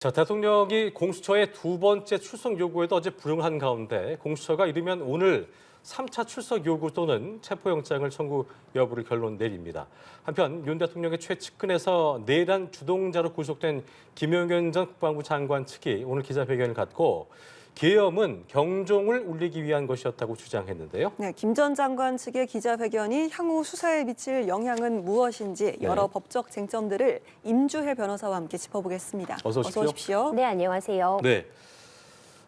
자, 대통령이 공수처의 두 번째 출석 요구에도 어제 불응한 가운데 공수처가 이르면 오늘 3차 출석 요구 또는 체포영장을 청구 여부를 결론 내립니다. 한편 윤 대통령의 최측근에서 내란 주동자로 구속된 김용현 전 국방부 장관 측이 오늘 기자회견을 갖고 계엄은 경종을 울리기 위한 것이었다고 주장했는데요. 네, 김 전 장관 측의 기자회견이 향후 수사에 미칠 영향은 무엇인지 여러 네. 법적 쟁점들을 임주혜 변호사와 함께 짚어보겠습니다. 어서 오십시오. 오십시오. 네, 안녕하세요. 네.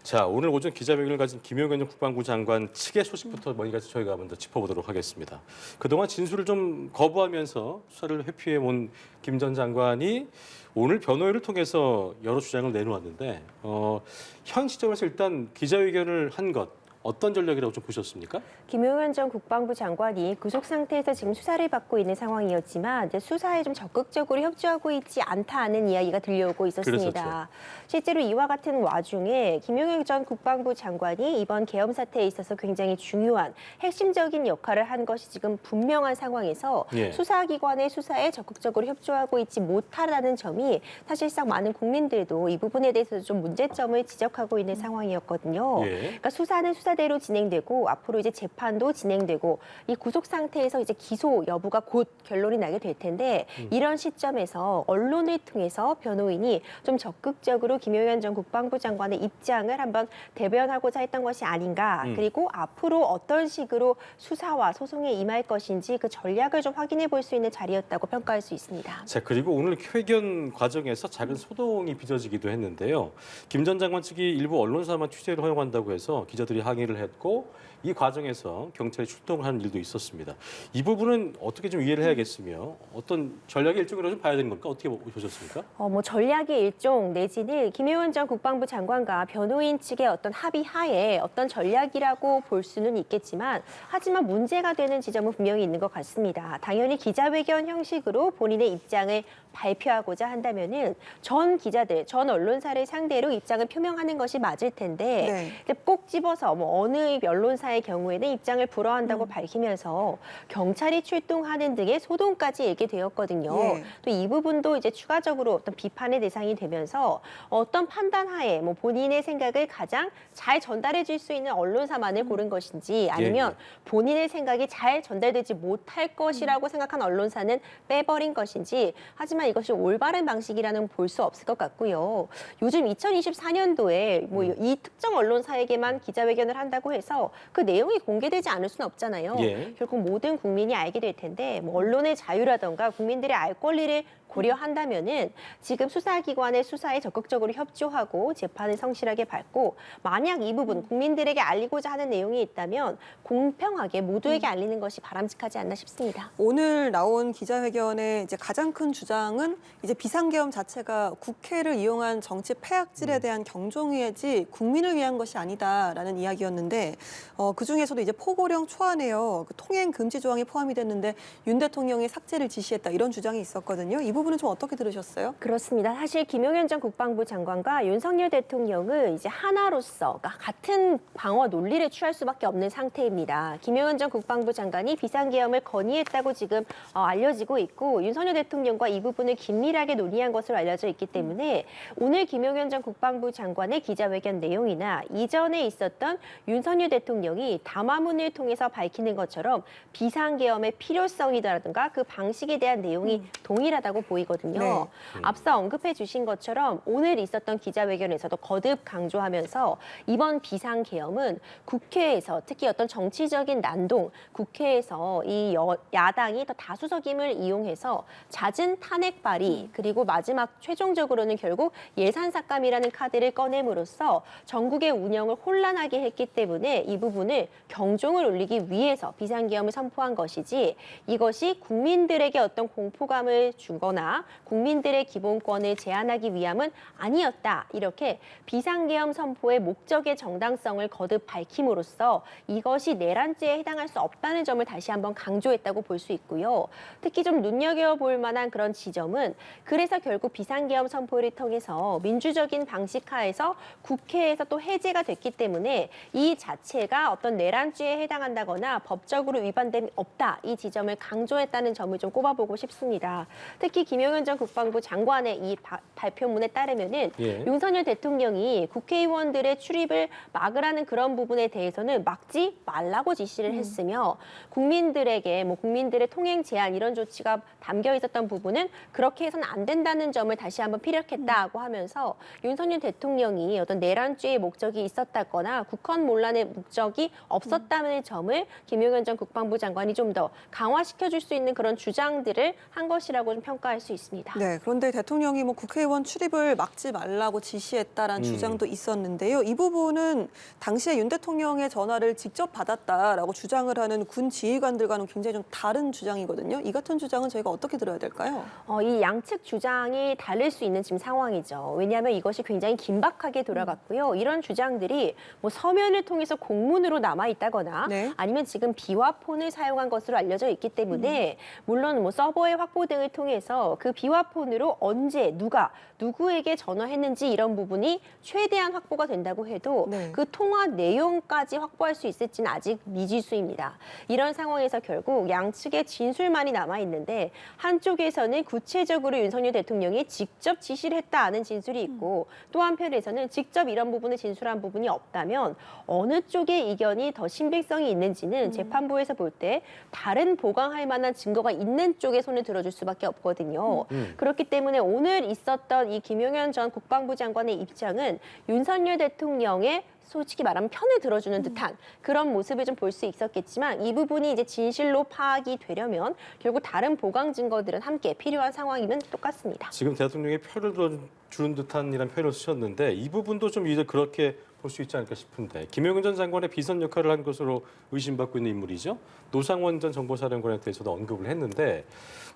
자, 오늘 오전 기자회견을 가진 김용현 전 국방부 장관 측의 소식부터 먼저 저희가 먼저 짚어보도록 하겠습니다. 그동안 진술을 좀 거부하면서 수사를 회피해 온 김 전 장관이 오늘 변호인을 통해서 여러 주장을 내놓았는데 어, 현 시점에서 일단 기자회견을 한 것 어떤 전략이라고 좀 보셨습니까? 김용현 전 국방부 장관이 구속 상태에서 지금 수사를 받고 있는 상황이었지만 이제 수사에 좀 적극적으로 협조하고 있지 않다는 이야기가 들려오고 있었습니다. 그랬었죠. 실제로 이와 같은 와중에 김용현 전 국방부 장관이 이번 계엄 사태에 있어서 굉장히 중요한 핵심적인 역할을 한 것이 지금 분명한 상황에서 예. 수사기관의 수사에 적극적으로 협조하고 있지 못하다는 점이 사실상 많은 국민들도 이 부분에 대해서 좀 문제점을 지적하고 있는 상황이었거든요. 예. 그러니까 수사는 수사 대로 진행되고 앞으로 이제 재판도 진행되고 이 구속 상태에서 이제 기소 여부가 곧 결론이 나게 될 텐데 음. 이런 시점에서 언론을 통해서 변호인이 좀 적극적으로 김용현 전 국방부 장관의 입장을 한번 대변하고자 했던 것이 아닌가 음. 그리고 앞으로 어떤 식으로 수사와 소송에 임할 것인지 그 전략을 좀 확인해 볼 수 있는 자리였다고 평가할 수 있습니다. 자 그리고 오늘 회견 과정에서 작은 소동이 빚어지기도 했는데요. 김 전 장관 측이 일부 언론사만 취재를 허용한다고 해서 기자들이 항의 를 했고 이 과정에서 경찰이 출동을 하는 일도 있었습니다. 이 부분은 어떻게 좀 이해를 해야겠으며 어떤 전략의 일종으로 좀 봐야 되는 겁니까? 어떻게 보셨습니까? 어, 뭐 전략의 일종 내지는 김혜원 전 국방부 장관과 변호인 측의 어떤 합의 하에 어떤 전략이라고 볼 수는 있겠지만 하지만 문제가 되는 지점은 분명히 있는 것 같습니다. 당연히 기자회견 형식으로 본인의 입장을 발표하고자 한다면은 전 기자들, 전 언론사를 상대로 입장을 표명하는 것이 맞을 텐데 네. 근데 꼭 집어서 뭐 어느 언론사의 경우에는 입장을 불허한다고 밝히면서 경찰이 출동하는 등의 소동까지 일게 되었거든요. 예. 또이 부분도 이제 추가적으로 어떤 비판의 대상이 되면서 어떤 판단하에 뭐 본인의 생각을 가장 잘 전달해 줄 수 있는 언론사만을 고른 것인지 아니면 본인의 생각이 잘 전달되지 못할 것이라고 생각한 언론사는 빼버린 것인지 하지만 이것이 올바른 방식이라는 볼 수 없을 것 같고요. 요즘 2024년도에 뭐 이 특정 언론사에게만 기자회견을 한다고 해서 그 내용이 공개되지 않을 수는 없잖아요. 예. 결국 모든 국민이 알게 될 텐데 뭐 언론의 자유라던가 국민들의 알 권리를 고려한다면은 지금 수사기관의 수사에 적극적으로 협조하고 재판을 성실하게 밟고 만약 이 부분 국민들에게 알리고자 하는 내용이 있다면 공평하게 모두에게 알리는 것이 바람직하지 않나 싶습니다. 오늘 나온 기자회견의 이제 가장 큰 주장은 이제 비상계엄 자체가 국회를 이용한 정치 폐악질에 음. 대한 경종이지 국민을 위한 것이 아니다라는 이야기였는데 어, 그 중에서도 이제 포고령 초안에요 그 통행 금지 조항이 포함이 됐는데 윤 대통령이 삭제를 지시했다 이런 주장이 있었거든요. 이 부분은 좀 어떻게 들으셨어요? 그렇습니다. 사실 김용현 전 국방부 장관과 윤석열 대통령은 이제 하나로서 그러니까 같은 방어 논리를 취할 수밖에 없는 상태입니다. 김용현 전 국방부 장관이 비상계엄을 건의했다고 지금 어, 알려지고 있고 윤석열 대통령과 이 부분을 긴밀하게 논의한 것으로 알려져 있기 때문에 오늘 김용현 전 국방부 장관의 기자회견 내용이나 이전에 있었던 윤석열 대통령이 담화문을 통해서 밝히는 것처럼 비상계엄의 필요성이라든가 그 방식에 대한 내용이 동일하다고 보이거든요. 네. 앞서 언급해 주신 것처럼 오늘 있었던 기자회견에서도 거듭 강조하면서 이번 비상계엄은 국회에서 특히 어떤 정치적인 난동, 국회에서 이 여, 야당이 더 다수석임을 이용해서 잦은 탄핵 발의 그리고 마지막 최종적으로는 결국 예산 삭감이라는 카드를 꺼냄으로써 전국의 운영을 혼란하게 했기 때문에 이 부분을 경종을 울리기 위해서 비상계엄을 선포한 것이지 이것이 국민들에게 어떤 공포감을 주거나 국민들의 기본권을 제한하기 위함은 아니었다. 이렇게 비상계엄 선포의 목적의 정당성을 거듭 밝힘으로써 이것이 내란죄에 해당할 수 없다는 점을 다시 한번 강조했다고 볼 수 있고요. 특히 좀 눈여겨볼 만한 그런 지점은 그래서 결국 비상계엄 선포를 통해서 민주적인 방식 하에서 국회에서 또 해제가 됐기 때문에 이 자체가 어떤 내란죄에 해당한다거나 법적으로 위반됨이 없다. 이 지점을 강조했다는 점을 좀 꼽아보고 싶습니다. 특히 김용현 전 국방부 장관의 이 바- 발표문에 따르면은 예. 윤석열 대통령이 국회의원들의 출입을 막으라는 그런 부분에 대해서는 막지 말라고 지시를 했으며 국민들에게 뭐 국민들의 통행 제한 이런 조치가 담겨 있었던 부분은 그렇게 해서는 안 된다는 점을 다시 한번 피력했다고 하면서 윤석열 대통령이 어떤 내란죄의 목적이 있었다거나 국헌 논란의 목적이 없었다는 점을 김용현 전 국방부 장관이 좀 더 강화시켜 줄 수 있는 그런 주장들을 한 것이라고 좀 평가할 수 있습니다. 네, 그런데 대통령이 뭐 국회의원 출입을 막지 말라고 지시했다라는 음. 주장도 있었는데요. 이 부분은 당시에 윤 대통령의 전화를 직접 받았다라고 주장을 하는 군 지휘관들과는 굉장히 좀 다른 주장이거든요. 이 같은 주장은 저희가 어떻게 들어야 될까요? 어, 이 양측 주장이 다를 수 있는 지금 상황이죠. 왜냐하면 이것이 굉장히 긴박하게 돌아갔고요. 이런 주장들이 뭐 서면을 통해서 공문으로 남아 있다거나 네. 아니면 지금 비화폰을 사용한 것으로 알려져 있기 때문에 물론 뭐 서버의 확보 등을 통해서 그 비화폰으로 언제 누가 누구에게 전화했는지 이런 부분이 최대한 확보가 된다고 해도 네. 그 통화 내용까지 확보할 수 있을지는 아직 미지수입니다. 이런 상황에서 결국 양측의 진술만이 남아 있는데 한쪽에서는 구체적으로 윤석열 대통령이 직접 지시를 했다는 진술이 있고 또 한편에서는 직접 이런 부분을 진술한 부분이 없다면 어느 쪽의 이견이 더 신빙성이 있는지는 재판부에서 볼 때 다른 보강할 만한 증거가 있는 쪽에 손을 들어줄 수밖에 없거든요. 음. 그렇기 때문에 오늘 있었던 이 김용현 전 국방부 장관의 입장은 윤석열 대통령의 솔직히 말하면 편을 들어주는 듯한 그런 모습을 좀 볼 수 있었겠지만 이 부분이 이제 진실로 파악이 되려면 결국 다른 보강 증거들은 함께 필요한 상황이면 똑같습니다. 지금 대통령이 표를 주는 듯한 이란 표현을 쓰셨는데 이 부분도 좀 이제 그렇게 볼 수 있지 않을까 싶은데 김용현 전 장관의 비선 역할을 한 것으로 의심받고 있는 인물이죠. 노상원 전 정보사령관에 대해서도 언급을 했는데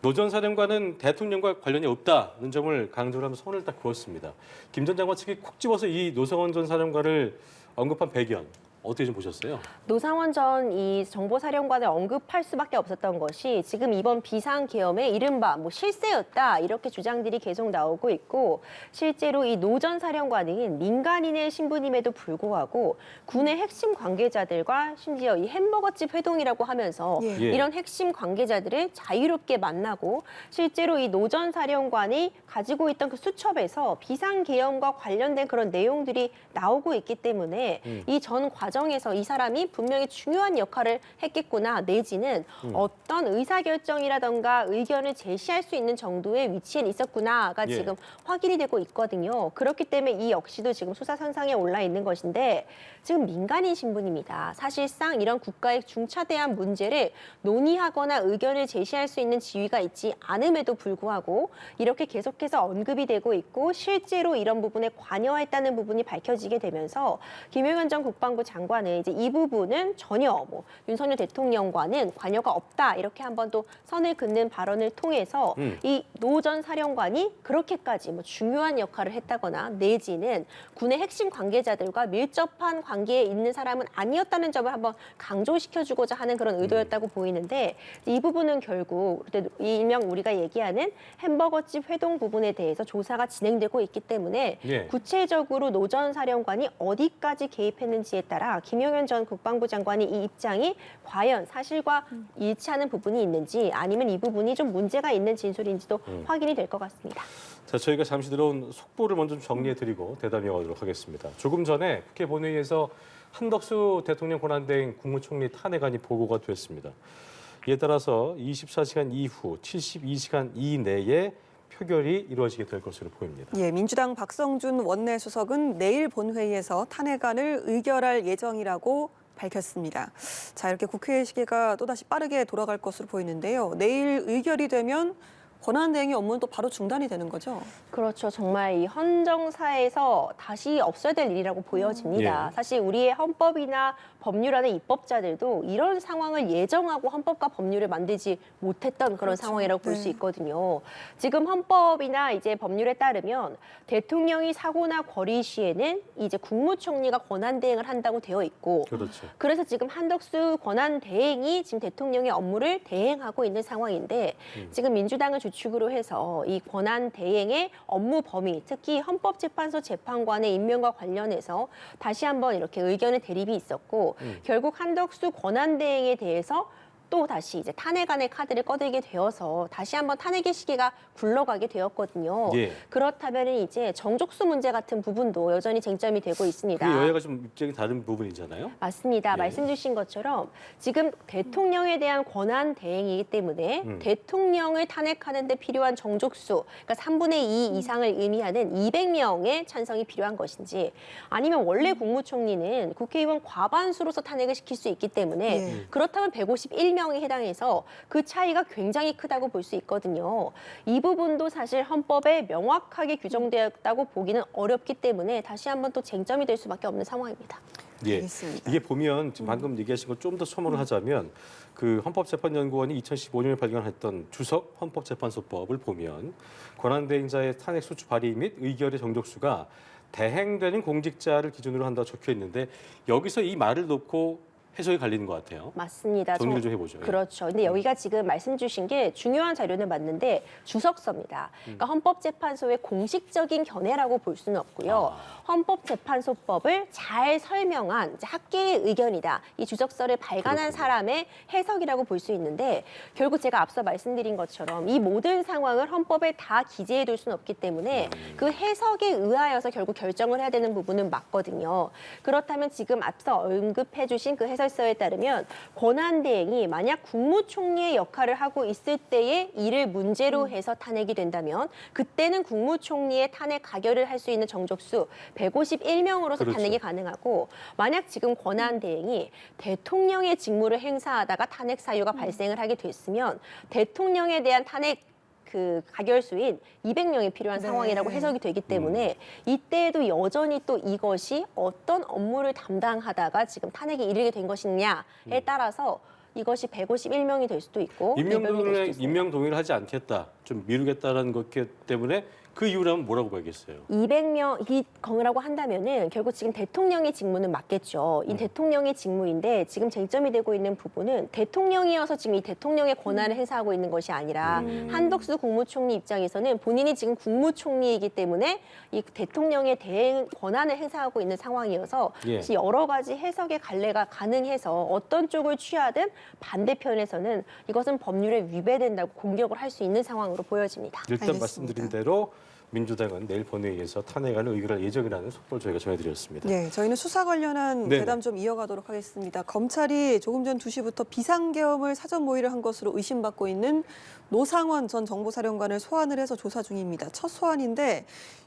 노 전 사령관은 대통령과 관련이 없다는 점을 강조를 하면서 선을 딱 그었습니다. 김 전 장관 측이 콕 집어서 이 노상원 전 사령관을 언급한 배경 어떻게 좀 보셨어요? 노상원 전 이 정보사령관을 언급할 수밖에 없었던 것이 지금 이번 비상 계엄의 이른바 뭐 실세였다 이렇게 주장들이 계속 나오고 있고 실제로 이 노 전 사령관은 민간인의 신분임에도 불구하고 군의 핵심 관계자들과 심지어 이 햄버거집 회동이라고 하면서 예. 예. 이런 핵심 관계자들을 자유롭게 만나고 실제로 이 노 전 사령관이 가지고 있던 그 수첩에서 비상 계엄과 관련된 그런 내용들이 나오고 있기 때문에 음. 이전 과정 에서 이 사람이 분명히 중요한 역할을 했겠구나 내지는 음. 어떤 의사결정이라던가 의견을 제시할 수 있는 정도의 위치에 있었구나가 예. 지금 확인이 되고 있거든요. 그렇기 때문에 이 역시도 지금 수사 선상에 올라 있는 것인데 지금 민간인 신분입니다. 사실상 이런 국가의 중차대한 문제를 논의하거나 의견을 제시할 수 있는 지위가 있지 않음에도 불구하고 이렇게 계속해서 언급이 되고 있고 실제로 이런 부분에 관여했다는 부분이 밝혀지게 되면서 김용현 전 국방부 장관 은 이제 이 부분은 전혀 뭐 윤석열 대통령과는 관여가 없다 이렇게 한번 또 선을 긋는 발언을 통해서 음. 이노 전 사령관이 그렇게까지 뭐 중요한 역할을 했다거나 내지는 군의 핵심 관계자들과 밀접한 관계에 있는 사람은 아니었다는 점을 한번 강조시켜주고자 하는 그런 의도였다고 보이는데 이 부분은 결국 일명 우리가 얘기하는 햄버거집 회동 부분에 대해서 조사가 진행되고 있기 때문에 예. 구체적으로 노 전 사령관이 어디까지 개입했는지에 따라 김용현 전 국방부 장관이 이 입장이 과연 사실과 일치하는 부분이 있는지 아니면 이 부분이 좀 문제가 있는 진술인지도 음. 확인이 될 것 같습니다. 자, 저희가 잠시 들어온 속보를 먼저 좀 정리해드리고 대담 이어가도록 하겠습니다. 조금 전에 국회 본회의에서 한덕수 대통령 권한대행 국무총리 탄핵안이 보고가 됐습니다. 이에 따라서 24시간 이후 72시간 이내에 표결이 이루어지게 될 것으로 보입니다. 예, 민주당 박성준 원내수석은 내일 본회의에서 탄핵안을 의결할 예정이라고 밝혔습니다. 자, 이렇게 국회의 시계가 또다시 빠르게 돌아갈 것으로 보이는데요. 내일 의결이 되면 권한대행의 업무는 또 바로 중단이 되는 거죠. 그렇죠. 정말 이 헌정사에서 다시 없어야 될 일이라고 보여집니다. 예. 사실 우리의 헌법이나 법률안의 입법자들도 이런 상황을 예정하고 헌법과 법률을 만들지 못했던 그런 그렇죠. 상황이라고 볼 네. 수 있거든요. 지금 헌법이나 이제 법률에 따르면 대통령이 사고나 거리 시에는 이제 국무총리가 권한 대행을 한다고 되어 있고 그렇죠. 그래서 지금 한덕수 권한 대행이 지금 대통령의 업무를 대행하고 있는 상황인데 음. 지금 민주당을 주축으로 해서 이 권한 대행의 업무 범위, 특히 헌법재판소 재판관의 임명과 관련해서 다시 한번 이렇게 의견의 대립이 있었고 음. 결국 한덕수 권한 대행에 대해서 또 다시 이제 탄핵안의 카드를 꺼들게 되어서 다시 한번 탄핵의 시기가 굴러가게 되었거든요. 예. 그렇다면 이제 정족수 문제 같은 부분도 여전히 쟁점이 되고 있습니다. 그 여야가 좀 입장이 다른 부분이잖아요. 맞습니다. 예. 말씀 주신 것처럼 지금 대통령에 대한 권한 대행이기 때문에 음. 대통령을 탄핵하는 데 필요한 정족수, 그러니까 3분의 2 이상을 의미하는 200명의 찬성이 필요한 것인지 아니면 원래 국무총리는 국회의원 과반수로서 탄핵을 시킬 수 있기 때문에 예. 그렇다면 151 명에 해당해서 그 차이가 굉장히 크다고 볼 수 있거든요. 이 부분도 사실 헌법에 명확하게 규정되었다고 보기는 어렵기 때문에 다시 한번 또 쟁점이 될 수밖에 없는 상황입니다. 예. 알겠습니다. 이게 보면 지금 방금 얘기하신 걸 좀더 첨언을 하자면 그 헌법재판연구원이 2015년에 발견했던 주석 헌법재판소법을 보면 권한대행자의 탄핵 소추 발의 및 의결의 정족수가 대행되는 공직자를 기준으로 한다고 적혀 있는데 여기서 이 말을 놓고 해석이 갈리는 것 같아요. 맞습니다. 정리를 정- 좀 해보죠. 예. 그렇죠. 근데 여기가 지금 말씀 주신 게 중요한 자료는 맞는데 주석서입니다. 음. 그러니까 헌법재판소의 공식적인 견해라고 볼 수는 없고요. 아. 헌법재판소법을 잘 설명한 이제 학계의 의견이다. 이 주석서를 발간한 그렇군요. 사람의 해석이라고 볼 수 있는데 결국 제가 앞서 말씀드린 것처럼 이 모든 상황을 헌법에 다 기재해 둘 수는 없기 때문에 음. 그 해석에 의하여서 결국 결정을 해야 되는 부분은 맞거든요. 그렇다면 지금 앞서 언급해 주신 그 해 설서에 따르면 권한대행이 만약 국무총리의 역할을 하고 있을 때에 이를 문제로 해서 탄핵이 된다면 그때는 국무총리의 탄핵 가결을 할 수 있는 정족수 151명으로서 그렇죠. 탄핵이 가능하고 만약 지금 권한대행이 대통령의 직무를 행사하다가 탄핵 사유가 발생을 하게 됐으면 대통령에 대한 탄핵 그 가결 수인 200명이 필요한 네. 상황이라고 해석이 되기 때문에 이때에도 여전히 또 이것이 어떤 업무를 담당하다가 지금 탄핵에 이르게 된 것이냐에 따라서 이것이 151명이 될 수도 있고 200명이 될 수도 임명 있습니다. 임명 동의를 하지 않겠다, 좀 미루겠다라는 것 때문에 그 이유라면 뭐라고 봐야겠어요? 200명 이 건이라고 한다면은 결국 지금 대통령의 직무는 맞겠죠. 이 음. 대통령의 직무인데 지금 쟁점이 되고 있는 부분은 대통령이어서 지금 이 대통령의 권한을 행사하고 있는 것이 아니라 음. 한덕수 국무총리 입장에서는 본인이 지금 국무총리이기 때문에 이 대통령의 대행 권한을 행사하고 있는 상황이어서 예. 여러 가지 해석의 갈래가 가능해서 어떤 쪽을 취하든 반대편에서는 이것은 법률에 위배된다고 공격을 할 수 있는 상황으로 보여집니다. 일단 알겠습니다. 말씀드린 대로 민주당은 내일 본회의에서 탄핵안을 의결할 예정이라는 속보를 저희가 전해드렸습니다. 네, 저희는 수사 관련한 네네. 대담 좀 이어가도록 하겠습니다. 검찰이 조금 전 2시부터 비상계엄을 사전 모의를 한 것으로 의심받고 있는 노상원 전 정보사령관을 소환을 해서 조사 중입니다. 첫 소환인데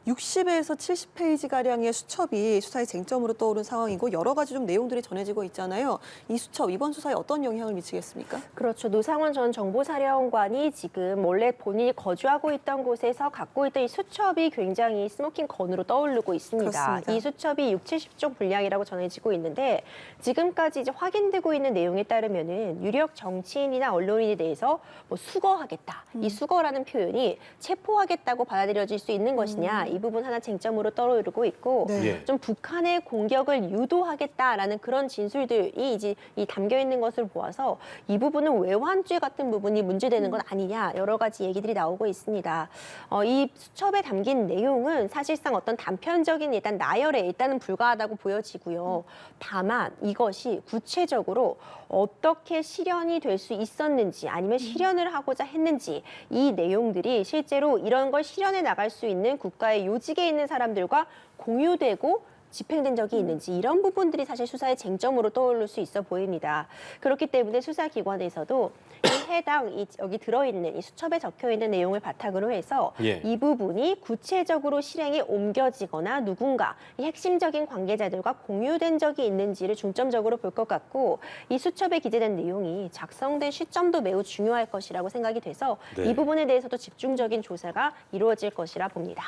60에서 70페이지 가량의 수첩이 수사의 쟁점으로 떠오른 상황이고 여러 가지 좀 내용들이 전해지고 있잖아요. 이 수첩 이번 수사에 어떤 영향을 미치겠습니까? 그렇죠. 노상원 전 정보사령관이 지금 원래 본인이 거주하고 있던 곳에서 갖고 있던 이 수첩 이 굉장히 스모킹 건으로 떠오르고 있습니다. 그렇습니다. 이 수첩이 6, 70종 분량이라고 전해지고 있는데 지금까지 이제 확인되고 있는 내용에 따르면은 유력 정치인이나 언론인에 대해서 뭐 수거하겠다. 이 수거라는 표현이 체포하겠다고 받아들여질 수 있는 것이냐. 이 부분 하나 쟁점으로 떠오르고 있고 네. 예. 좀 북한의 공격을 유도하겠다라는 그런 진술들이 이제 이 담겨 있는 것을 보아서 이 부분은 외환죄 같은 부분이 문제되는 건 아니냐 여러 가지 얘기들이 나오고 있습니다. 어, 이 수첩에 담긴 내용은 사실상 어떤 단편적인 일단 나열에 일단은 불과하다고 보여지고요. 다만 이것이 구체적으로 어떻게 실현이 될 수 있었는지 아니면 실현을 하고자 했는지 이 내용들이 실제로 이런 걸 실현해 나갈 수 있는 국가의 요직에 있는 사람들과 공유되고 집행된 적이 있는지 이런 부분들이 사실 수사의 쟁점으로 떠오를 수 있어 보입니다. 그렇기 때문에 수사기관에서도 이 해당 이 여기 들어있는 이 수첩에 적혀 있는 내용을 바탕으로 해서 예. 이 부분이 구체적으로 실행에 옮겨지거나 누군가 이 핵심적인 관계자들과 공유된 적이 있는지를 중점적으로 볼 것 같고 이 수첩에 기재된 내용이 작성된 시점도 매우 중요할 것이라고 생각이 돼서 네. 이 부분에 대해서도 집중적인 조사가 이루어질 것이라 봅니다.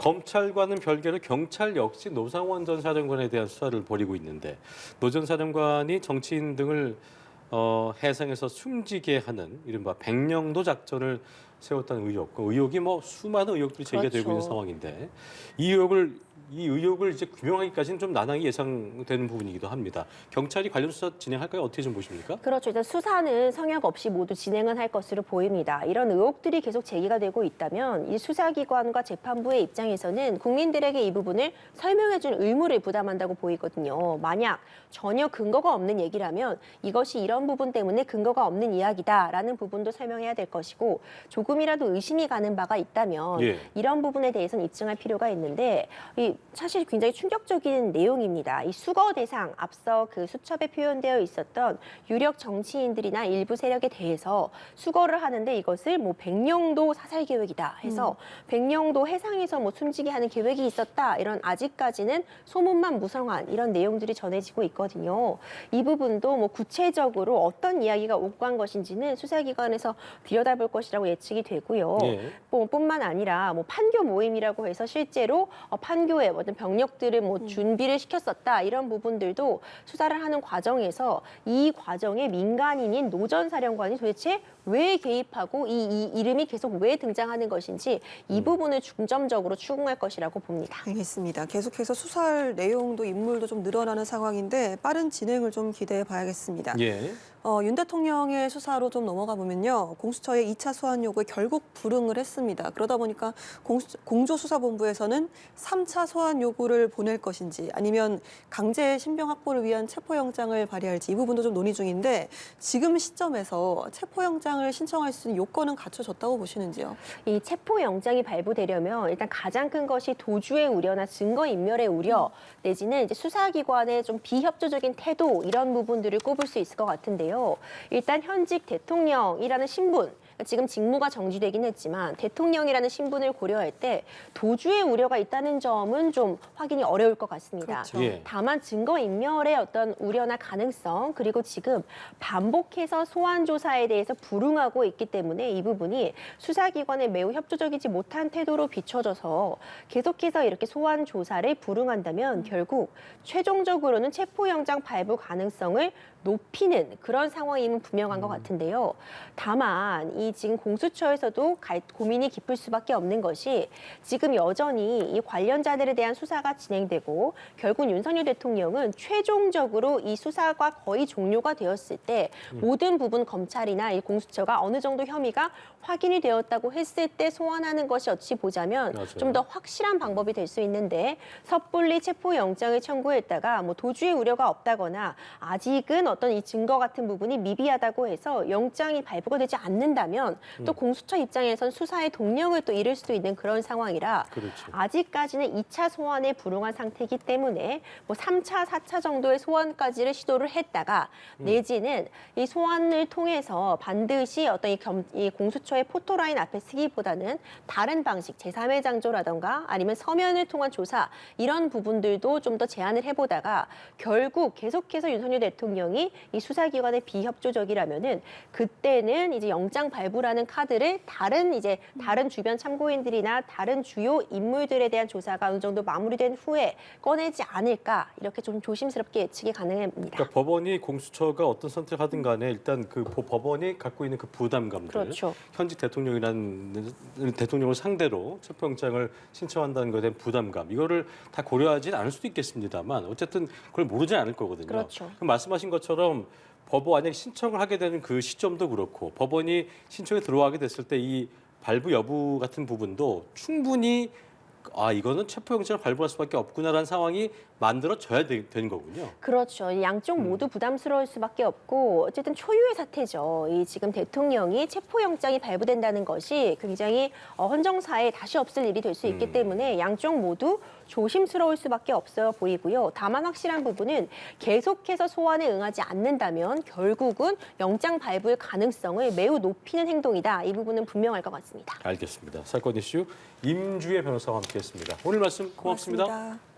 검찰과는 별개로 경찰 역시 노상원 전 사령관에 대한 수사를 벌이고 있는데 노 전 사령관이 정치인 등을 어, 해상에서 숨지게 하는 이른바 백령도 작전을 세웠다는 의혹, 그 의혹이 뭐 수많은 의혹들이 제기가 되고 그렇죠. 있는 상황인데 이 의혹을 이 의혹을 이제 규명하기까지는 좀 난항이 예상되는 부분이기도 합니다. 경찰이 관련 수사 진행할까요? 어떻게 좀 보십니까? 그렇죠. 일단 수사는 성역 없이 모두 진행은 할 것으로 보입니다. 이런 의혹들이 계속 제기가 되고 있다면 이 수사기관과 재판부의 입장에서는 국민들에게 이 부분을 설명해줄 의무를 부담한다고 보이거든요. 만약 전혀 근거가 없는 얘기라면 이것이 이런 부분 때문에 근거가 없는 이야기다라는 부분도 설명해야 될 것이고 조금이라도 의심이 가는 바가 있다면 예. 이런 부분에 대해서는 입증할 필요가 있는데 이 사실 굉장히 충격적인 내용입니다. 이 수거 대상 앞서 그 수첩에 표현되어 있었던 유력 정치인들이나 일부 세력에 대해서 수거를 하는데 이것을 뭐 백령도 사살 계획이다 해서 백령도 해상에서 뭐 숨지게 하는 계획이 있었다 이런 아직까지는 소문만 무성한 이런 내용들이 전해지고 있거든요. 이 부분도 뭐 구체적으로 어떤 이야기가 오고 간 것인지는 수사기관에서 들여다볼 것이라고 예측이 되고요. 예. 뭐 뿐만 아니라 뭐 판교 모임이라고 해서 실제로 어, 판교에 어떤 병력들을 뭐 준비를 시켰었다 이런 부분들도 수사를 하는 과정에서 이 과정에 민간인인 노전 사령관이 도대체 왜 개입하고 이, 이 이름이 계속 왜 등장하는 것인지 이 부분을 중점적으로 추궁할 것이라고 봅니다. 알겠습니다. 계속해서 수사할 내용도 인물도 좀 늘어나는 상황인데 빠른 진행을 좀 기대해 봐야겠습니다. 예. 어, 윤 대통령의 수사로 좀 넘어가 보면요. 공수처의 2차 소환 요구에 결국 불응을 했습니다. 그러다 보니까 공수, 공조수사본부에서는 3차 소환 요구를 보낼 것인지 아니면 강제 신병 확보를 위한 체포영장을 발의할지 이 부분도 좀 논의 중인데 지금 시점에서 체포영장을 신청할 수 있는 요건은 갖춰졌다고 보시는지요? 이 체포 영장이 발부되려면 일단 가장 큰 것이 도주의 우려나 증거 인멸의 우려 내지는 이제 수사기관의 좀 비협조적인 태도 이런 부분들을 꼽을 수 있을 것 같은데요. 일단 현직 대통령이라는 신분 지금 직무가 정지되긴 했지만 대통령이라는 신분을 고려할 때 도주의 우려가 있다는 점은 좀 확인이 어려울 것 같습니다. 그렇죠. 예. 다만 증거 인멸의 어떤 우려나 가능성 그리고 지금 반복해서 소환 조사에 대해서 불응하고 있기 때문에 이 부분이 수사기관에 매우 협조적이지 못한 태도로 비춰져서 계속해서 이렇게 소환 조사를 불응한다면 결국 최종적으로는 체포영장 발부 가능성을 높이는 그런 상황임은 분명한 것 같은데요. 다만 이 지금 공수처에서도 갈- 고민이 깊을 수밖에 없는 것이 지금 여전히 이 관련자들에 대한 수사가 진행되고 결국 윤석열 대통령은 최종적으로 이 수사가 거의 종료가 되었을 때 모든 부분 검찰이나 이 공수처가 어느 정도 혐의가 확인이 되었다고 했을 때 소환하는 것이 어찌 보자면. 좀 더 확실한 방법이 될 수 있는데 섣불리 체포 영장을 청구했다가 뭐 도주의 우려가 없다거나 아직은 어떤 이 증거 같은 부분이 미비하다고 해서 영장이 발부가 되지 않는다면 또 공수처 입장에선 수사의 동력을 또 잃을 수도 있는 그런 상황이라 그렇죠. 아직까지는 2차 소환에 불응한 상태이기 때문에 뭐 3차, 4차 정도의 소환까지를 시도를 했다가 내지는 이 소환을 통해서 반드시 어떤 이, 겸, 이 공수처의 포토라인 앞에 쓰기보다는 다른 방식, 제3의 장조라던가 아니면 서면을 통한 조사 이런 부분들도 좀 더 제안을 해보다가 결국 계속해서 윤석열 대통령이 이 수사기관의 비협조적이라면은 그때는 이제 영장 발부 라는 카드를 다른 이제 다른 주변 참고인들이나 다른 주요 인물들에 대한 조사가 어느 정도 마무리된 후에 꺼내지 않을까 이렇게 좀 조심스럽게 예측이 가능합니다. 그러니까 법원이 공수처가 어떤 선택하든 간에 일단 그 보- 법원이 갖고 있는 그 부담감들 그렇죠. 현직 대통령이라는 대통령을 상대로 체포영장을 신청한다는 것에 대한 부담감 이거를 다 고려하지는 않을 수도 있겠습니다만 어쨌든 그걸 모르지 않을 거거든요. 그렇죠. 그럼 말씀하신 것처럼 법원 만약 신청을 하게 되는 그 시점도 그렇고 법원이 신청에 들어가게 됐을 때 이 발부 여부 같은 부분도 충분히 아 이거는 체포영장을 발부할 수밖에 없구나라는 상황이 만들어져야 되, 는 거군요. 그렇죠. 이 양쪽 모두 부담스러울 수밖에 없고 어쨌든 초유의 사태죠. 이 지금 대통령이 체포영장이 발부된다는 것이 굉장히 어, 헌정사에 다시 없을 일이 될 수 있기 음. 때문에 양쪽 모두 조심스러울 수밖에 없어 보이고요. 다만 확실한 부분은 계속해서 소환에 응하지 않는다면 결국은 영장 발부의 가능성을 매우 높이는 행동이다. 이 부분은 분명할 것 같습니다. 알겠습니다. 사건 이슈 임주혜 변호사와 함께했습니다. 오늘 말씀 고맙습니다. 고맙습니다.